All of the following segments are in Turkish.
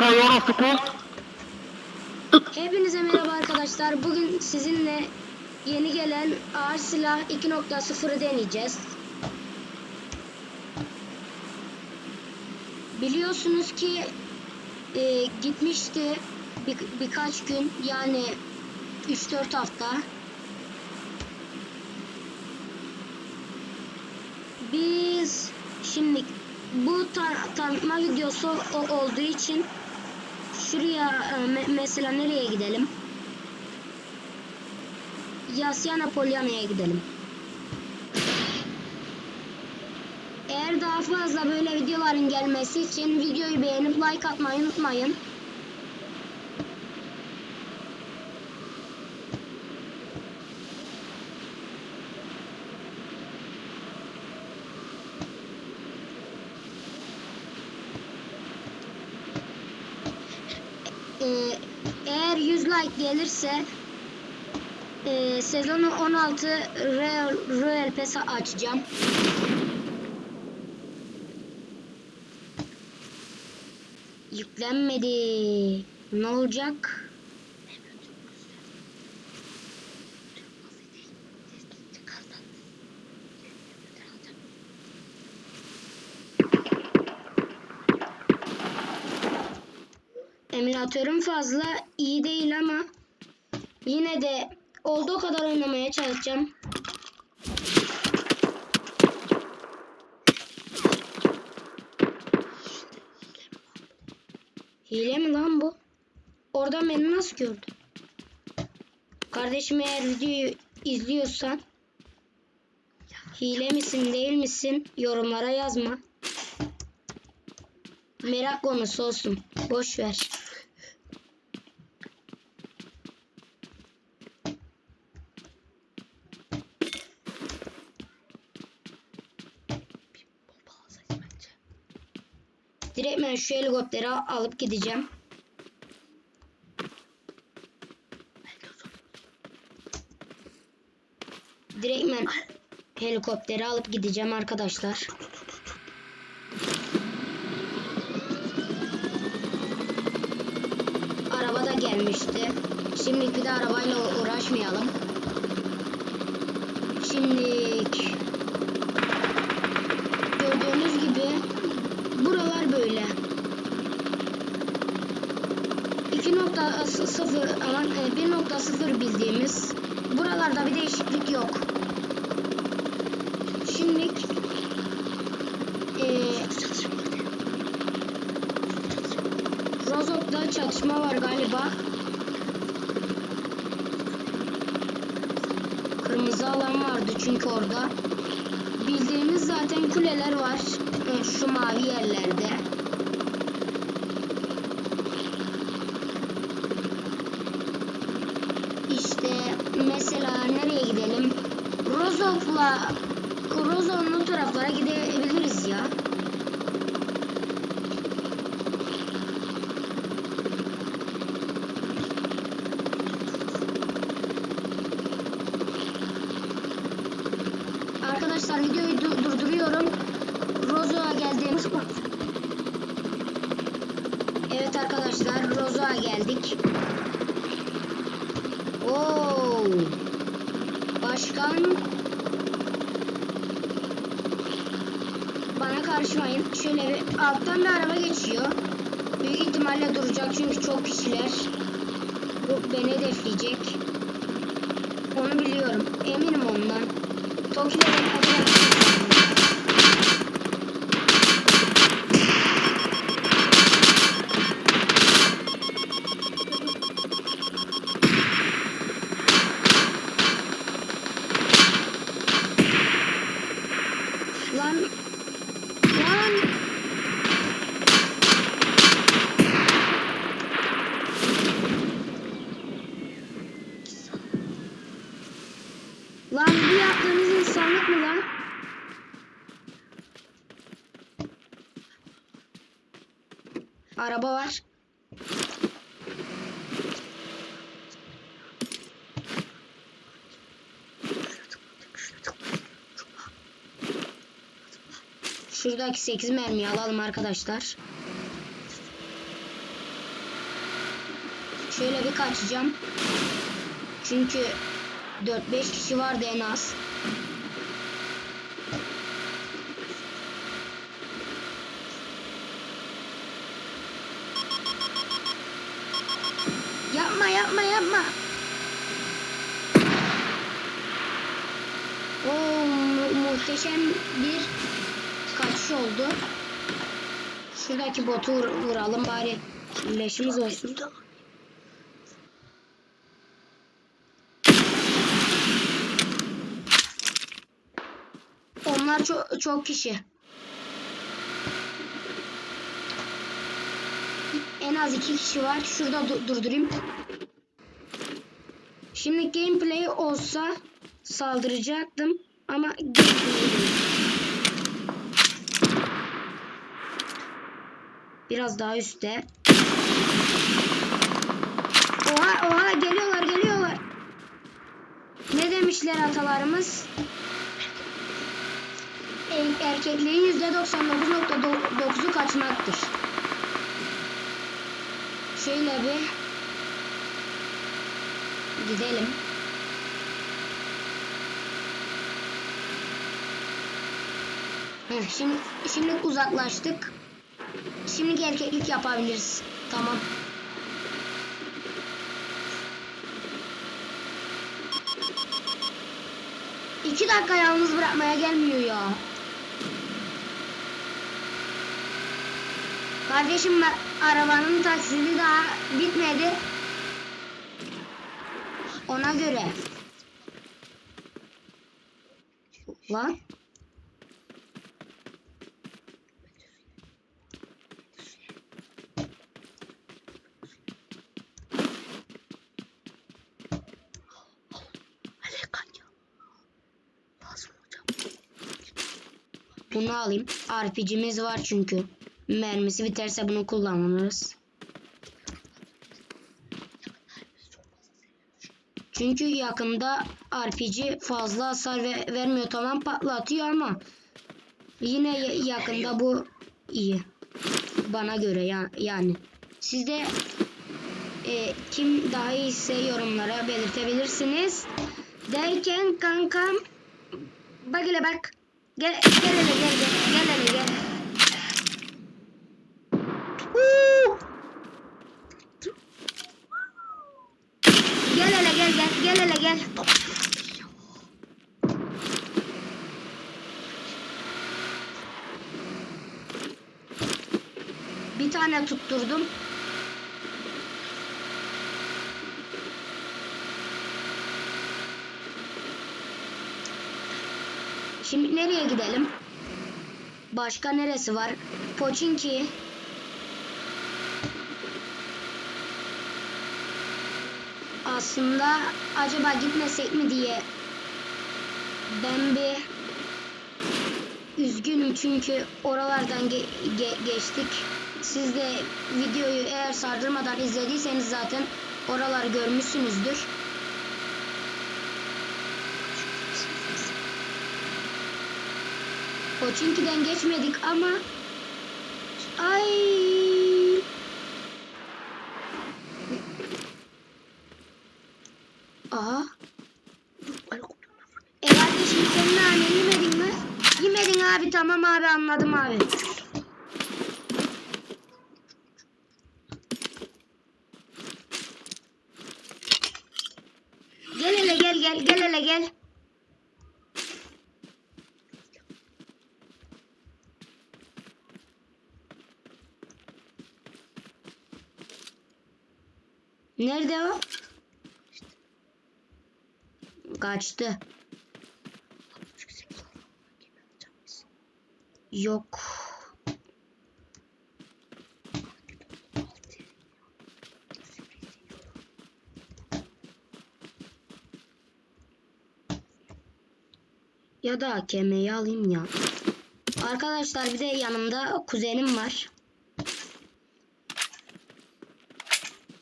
Başka yorası kul. Hepinize merhaba arkadaşlar. Bugün sizinle yeni gelen ağır silah 2.0'ı deneyeceğiz. Biliyorsunuz ki e, gitmişti bir, birkaç gün yani 3-4 hafta. Biz şimdi bu tar- tanıtma videosu o- olduğu için Şuraya e, me- mesela nereye gidelim? Yasyana Polyana'ya gidelim. Eğer daha fazla böyle videoların gelmesi için videoyu beğenip like atmayı unutmayın. Like gelirse e, sezonu 16 Real, Royal Pass açacağım. Yüklenmedi. Ne olacak? Emülatörüm fazla iyi değil ama yine de olduğu kadar oynamaya çalışacağım. Hile mi lan bu? Oradan beni nasıl gördü? Kardeşim eğer videoyu izliyorsan hile misin değil misin yorumlara yazma. Merak konusu olsun. Boş ver. Ben şu helikopteri al- alıp gideceğim. Direkt ben helikopteri alıp gideceğim arkadaşlar. Araba da gelmişti. Şimdi bir de arabayla uğraşmayalım. Şimdilik gördüğünüz gibi buralar böyle. 2.0 aman e, 1.0 bildiğimiz buralarda bir değişiklik yok. Şimdilik e, Rozok'ta çatışma var galiba. Kırmızı alan vardı çünkü orada. Bildiğimiz zaten kuleler var. e, Şu mavi yerlerde. İşte mesela nereye gidelim? Rozok'la Rozok'un o taraflara gidebiliriz ya. Arkadaşlar videoyu du- durduruyorum. Rozo'ya geldiğimiz Evet arkadaşlar Rozo'ya geldik. Oo. Başkan bana karışmayın. Şöyle bir alttan bir araba geçiyor. Büyük ihtimalle duracak çünkü çok kişiler. Bu beni hedefleyecek. Onu biliyorum. Eminim ondan. Toki'yle Lan Lan Lan bu yaptığınız insanlık mı lan? Araba var. Şuradaki 8 mermiyi alalım arkadaşlar. Şöyle bir kaçacağım. Çünkü 4-5 kişi vardı en az. Yapma yapma yapma. Oo, mu- muhteşem bir kaçış oldu. Şuradaki botu vur- vuralım bari leşimiz olsun. Onlar çok çok kişi. En az iki kişi var. Şurada du- durdurayım. Şimdi gameplay olsa saldıracaktım ama gameplay Biraz daha üstte. Oha oha geliyorlar geliyorlar. Ne demişler atalarımız? Er- Erkekliğin %99.9'u kaçmaktır. Şöyle bir gidelim. Heh, şimdi şimdi uzaklaştık. Şimdi erkeklik yapabiliriz. Tamam. İki dakika yalnız bırakmaya gelmiyor ya. Kardeşim arabanın taksidi daha bitmedi. Ona göre. Lan. Bunu alayım. RPG'miz var çünkü. Mermisi biterse bunu kullanırız. Çünkü yakında RPG fazla hasar ve vermiyor tamam patlatıyor ama yine ya- yakında bu iyi. Bana göre ya, yani. Sizde e, kim daha iyiyse yorumlara belirtebilirsiniz. Derken kankam bak hele bak. Gel gel hele gel gel gel hele gel. Uuu. Gel hele gel gel gel hele gel. Bir tane tutturdum. Şimdi nereye gidelim? Başka neresi var? Poçinki. Aslında acaba gitmesek mi diye ben bir üzgünüm çünkü oralardan ge- ge- geçtik. Siz de videoyu eğer sardırmadan izlediyseniz zaten oraları görmüşsünüzdür. Koçinki'den geçmedik ama ay Aha. E kardeşim sen nane yemedin mi? Yemedin abi tamam abi anladım abi. Gel hele gel gel gel hele gel. Nerede o? Kaçtı. Yok. Ya da kemeyi alayım ya. Arkadaşlar bir de yanımda kuzenim var.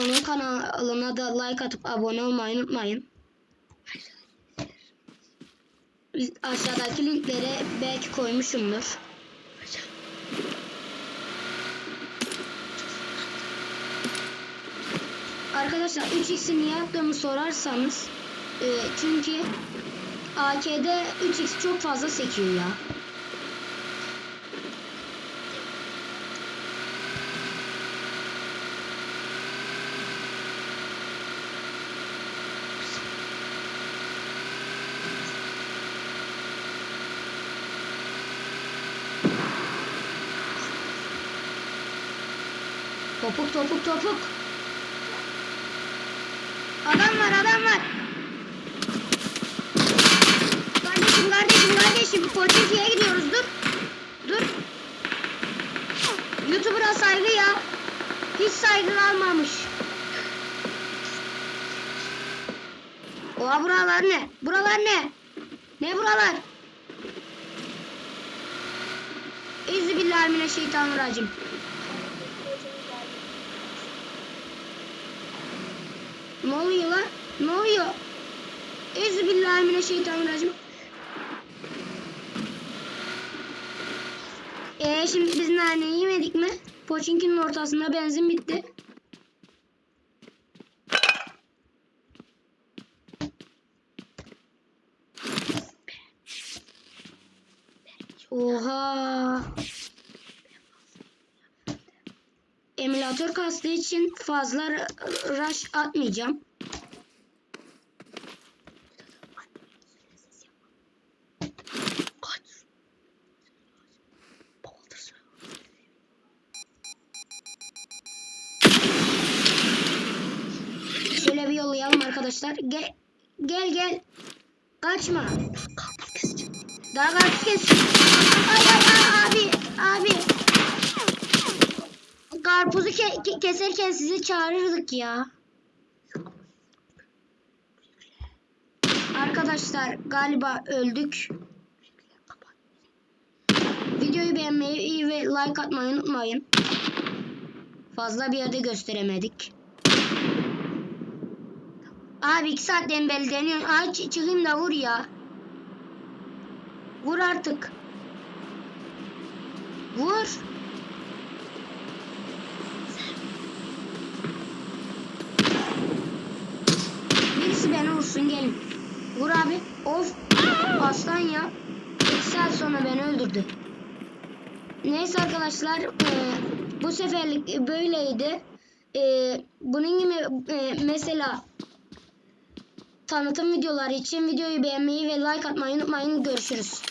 Onun kanalına da like atıp abone olmayı unutmayın. Aşağıdaki linklere belki koymuşumdur. Arkadaşlar 3x'i niye yaptığımı sorarsanız e, çünkü AK'de 3x çok fazla sekiyor ya. Topuk topuk topuk. Adam var adam var. Kardeşim kardeşim kardeşim Koçinki'ye gidiyoruz dur. Dur. YouTuber'a saygı ya. Hiç saygı kalmamış. Oha buralar ne? Buralar ne? Ne buralar? Euzubillahimineşşeytanirracim. Ne oluyor lan? Ne oluyor? Euzubillahimineşşeytanirracim. Ee şimdi biz nane yemedik mi? Poçinkinin ortasında benzin bitti. Oha. Emülatör kastığı için fazla rush atmayacağım. Şöyle bir yollayalım arkadaşlar. Gel gel gel. Kaçma. Daha karpuz kes. Ay ay ay abi abi. Karpuzu ke- ke- keserken sizi çağırırdık ya. Arkadaşlar galiba öldük. Videoyu beğenmeyi ve like atmayı unutmayın. Fazla bir yerde gösteremedik. Abi iki saatten beri deniyorum. Ay çı- çıkayım da vur ya. Vur artık. Vur. Vursun gelin. Vur abi. Of. Aslan ya. İki saat sonra beni öldürdü. Neyse arkadaşlar. e, bu seferlik böyleydi. E, bunun gibi e, mesela tanıtım videoları için videoyu beğenmeyi ve like atmayı unutmayın. Görüşürüz.